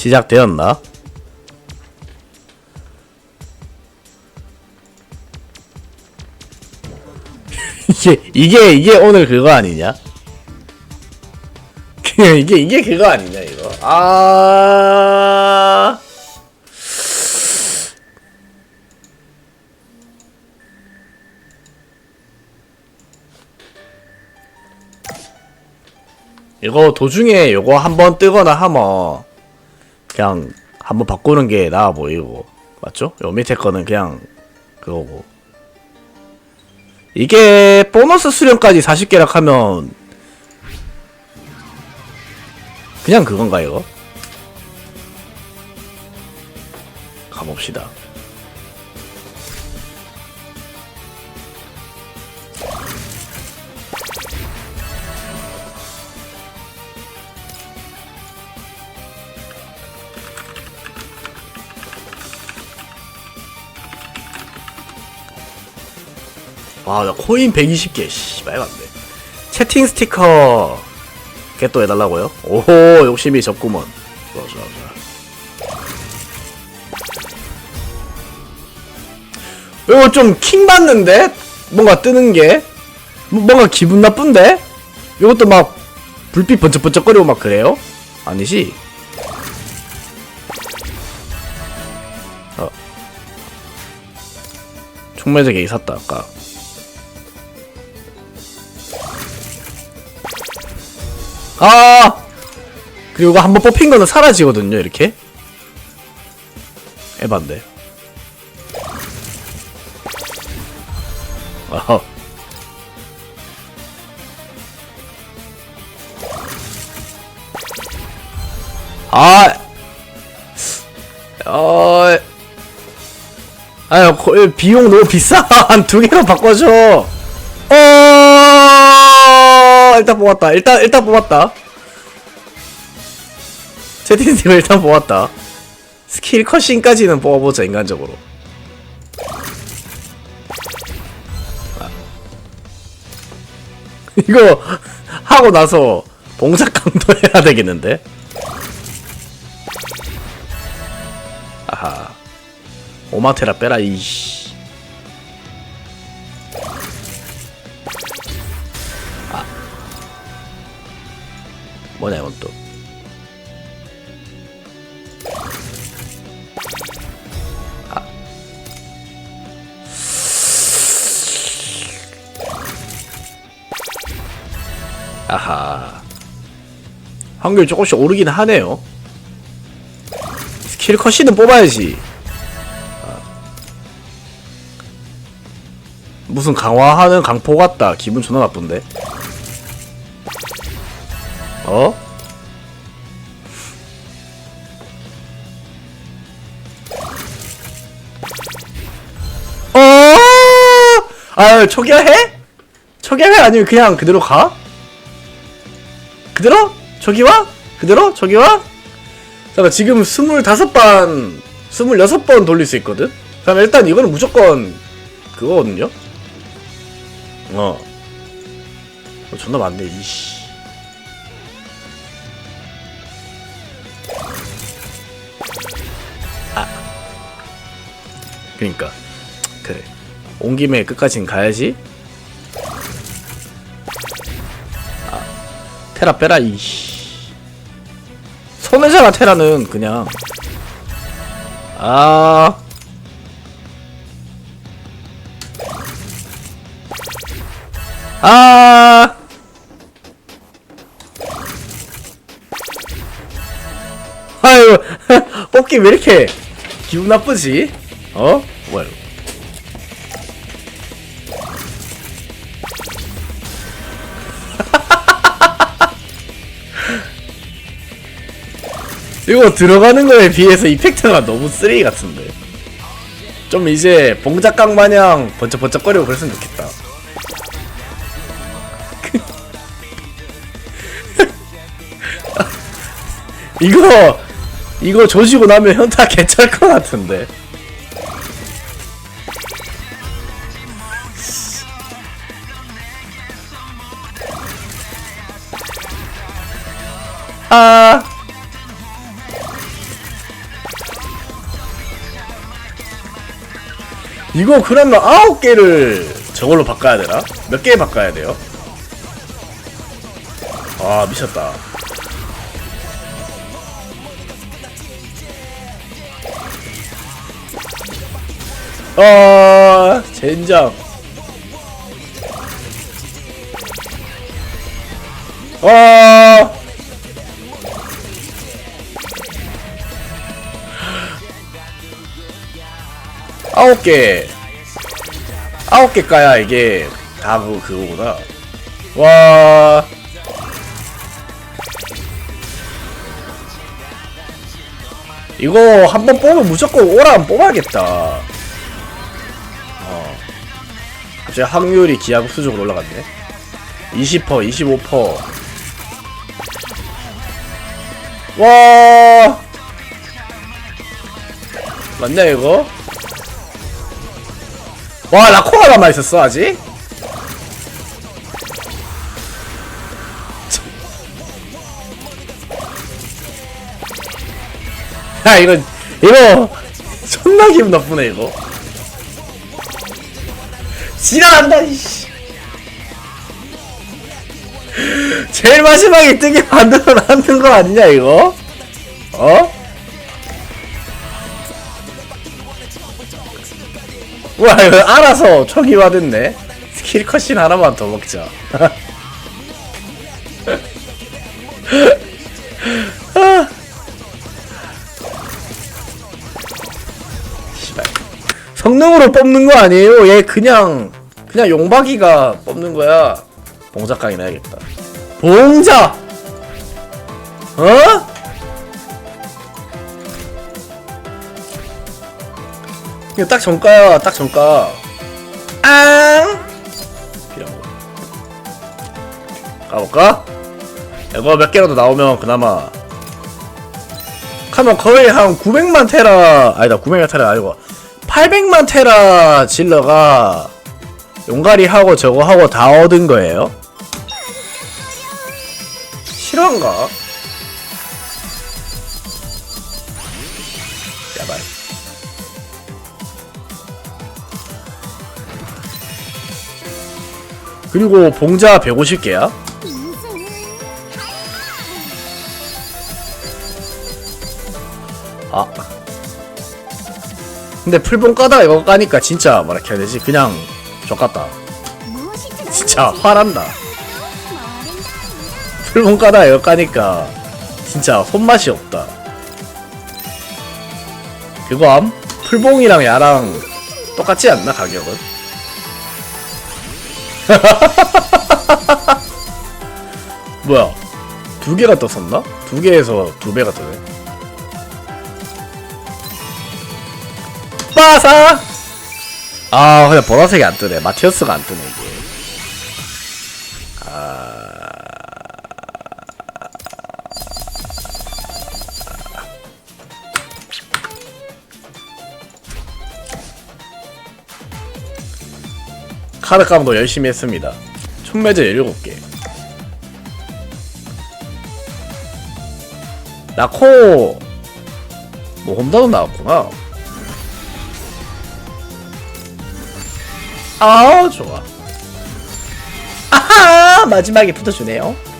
시작되었나? 이게 이게 이게 오늘 그거 아니냐? 이게 이게 그거 아니냐 이거? 아 이거 도중에 요거 한번 뜨거나 하면 그냥 한번 바꾸는 게 나아 보이고 맞죠? 요 밑에 거는 그냥 그거고 이게 보너스 수령까지 40개락 하면 그냥 그건가 이거? 가봅시다 아, 나 코인 120개, 씨, 말도 안 돼. 채팅 스티커, 개또 해달라고요? 오호, 욕심이 적구먼. 좋아, 좋아, 좋아. 이거 좀 킹 받는데? 뭔가 뜨는 게? 뭐- 뭔가 기분 나쁜데? 이것도 막, 불빛 번쩍번쩍거리고 막 그래요? 아니지? 어. 총매제기 샀다, 아까. 아! 그리고 한번 뽑힌 거는 사라지거든요, 이렇게. 에반데. 어허. 아! 어, 아유, 거- 비용 너무 비싸. 한 두 개로 바꿔줘. 어, 일단 뽑았다. 일단, 일단 뽑았다. 채팅팀을 일단 뽑았다. 스킬 컷신까지는 뽑아보자, 인간적으로. 아. 이거 하고 나서 봉착 강도 해야 되겠는데? 아하. 오마테라 빼라, 이씨. 뭐냐 이건 또. 아. 아하. 확률 조금씩 오르긴 하네요. 스킬 컷시는 뽑아야지. 아. 무슨 강화하는 강포 같다. 기분 존나 나쁜데 어? 어? 아, 초기화해? 초기화해? 아니면 그냥 그대로 가? 그대로? 와? 그대로? 와? 잠깐 지금 25번 26번 돌릴 수 있거든? 그럼 일단 이거는 무조건 그거거든요? 어, 어 존나 많네 이씨 그니까. 그래. 온 김에 끝까진 가야지. 아 테라 빼라 이씨. 손해잖아 테라는 그냥. 아. 아. 아유, 뽑기 왜 이렇게 기분 나쁘지? 어? 뭐야? 이거. 이거 들어가는 거에 비해서 이펙트가 너무 쓰레기 같은데. 좀 이제 봉작각 마냥 번쩍번쩍거리고 그랬으면 좋겠다. 이거 이거 조지고 나면 현타 개찰 것 같은데. 이거 그러면 아홉 개를 저걸로 바꿔야 되나? 몇 개 바꿔야 돼요? 아 미쳤다. 아 젠장. 아. 아홉 개. 아홉 개 까야 이게 다 그, 그거구나. 와. 이거 한 번 뽑으면 무조건 오라면 뽑아야겠다. 어. 갑자기 확률이 기하급수적으로 올라갔네. 20%, 25%. 와. 맞냐, 이거? 와 라코가 남아있었어 아직? 야 이거 이거 존나 기분 나쁘네 이거 지랄한다 이씨 제일 마지막에 뜨게 만들어 놨는 거 아니냐 이거? 어? 와 이거 알아서 초기화됐네. 스킬 컷신 하나만 더 먹자. 성능으로 뽑는 거 아니에요. 얘 그냥 그냥 용박이가 뽑는 거야. 봉작강이나 해야겠다. 봉자 어? 이거 딱 정가야, 딱 정가. 아! 가볼까? 이거 몇 개라도 나오면 그나마. 하면 거의 한 900만 테라, 아니다, 900만 테라 아니고, 800만 테라 질러가 용가리 하고 저거 하고 다 얻은 거예요? 실화인가? 야발. 그리고 봉자 150개야? 아. 근데 풀봉 까다가 이거 까니까 진짜 뭐라 해야 되지? 그냥 족같다. 진짜 화난다. 풀봉 까다가 이거 까니까 진짜 손맛이 없다. 그거 암? 풀봉이랑 야랑 똑같지 않나 가격은? 뭐야? 두 개가 떴었나? 두 개에서 두 배가 뜨네. 빠사! 아, 그냥 보라색이 안 뜨네. 마티어스가 안 뜨네, 이게. 카드 값도 열심히 했습니다. 촌매제 17개. 나코 뭐 홈다도 나왔구나. 아 좋아. 아하 마지막에 붙어주네요.